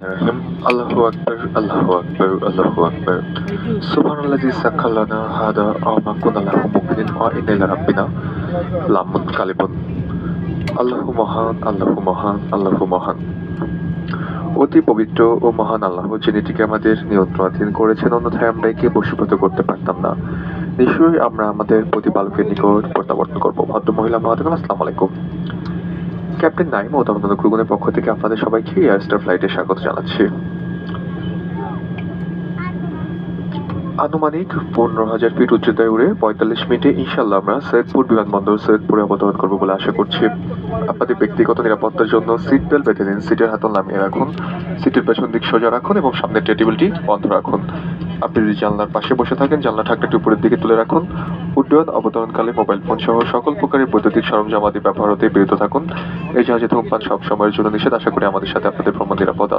আল্লাহু আকবার আল্লাহু আকবার আল্লাহু আকবার সুবহানাল্লাযী সাক্কার লানা হাদা কুন্না লাহু মুকরিনিন ওয়া ইন্না রাব্বিনা আল্লাহু মহান আল্লাহু মহান আল্লাহু মহান অতি পবিত্র ও মহান আল্লাহ, যিনি এটিকে আমাদের নিয়ন্ত্রণাধীন করেছেন, অন্যথায় আমরা একে বশীভূত করতে পারতাম না। নিশ্চয়ই আমরা আমাদের প্রতিপালকের নিকট প্রত্যাবর্তন করব। ভদ্র মহিলা মহাদেব আসসালামু আলাইকুম। ক্যাপ্টেন নাইম ও দমদম ক্রুগনের পক্ষ থেকে আপনাদের সবাইকে এয়ারস্টার ফ্লাইটে স্বাগত জানাচ্ছি। আনুমানিক পনেরো হাজার ফিট উচ্চতায় উড়ে পঁয়তাল্লিশ মিনিটে ইনশাল্লাহ আমরা সৈয়দপুর বিমানবন্দর সৈয়দপুরে অবতরণ করব বলে আশা করছি। আপনাদের ব্যক্তিগত নিরাপত্তার জন্য সিট বেল্ট বেঁধে দিন। সিটের হাতল নামিয়ে রাখুন। সিটের পেছন দিক সোজা রাখুন এবং সামনের টেবিলটি বন্ধ রাখুন। আপনি যদি জানলার পাশে বসে থাকেন, জানলা ঢাকনাটি উপরের দিকে তুলে রাখুন। উড্ডয়ন, অবতরণকালে মোবাইল ফোন সহ সকল প্রকারের বৈদ্যুতিক সরঞ্জাম আদি ব্যবহার হতে বিরত থাকুন। এই জাহাজে ধূমপান সব সময়ের জন্য নিষেধ। আশা করি আমাদের সাথে আপনাদের ভ্রমণ নিরাপদ।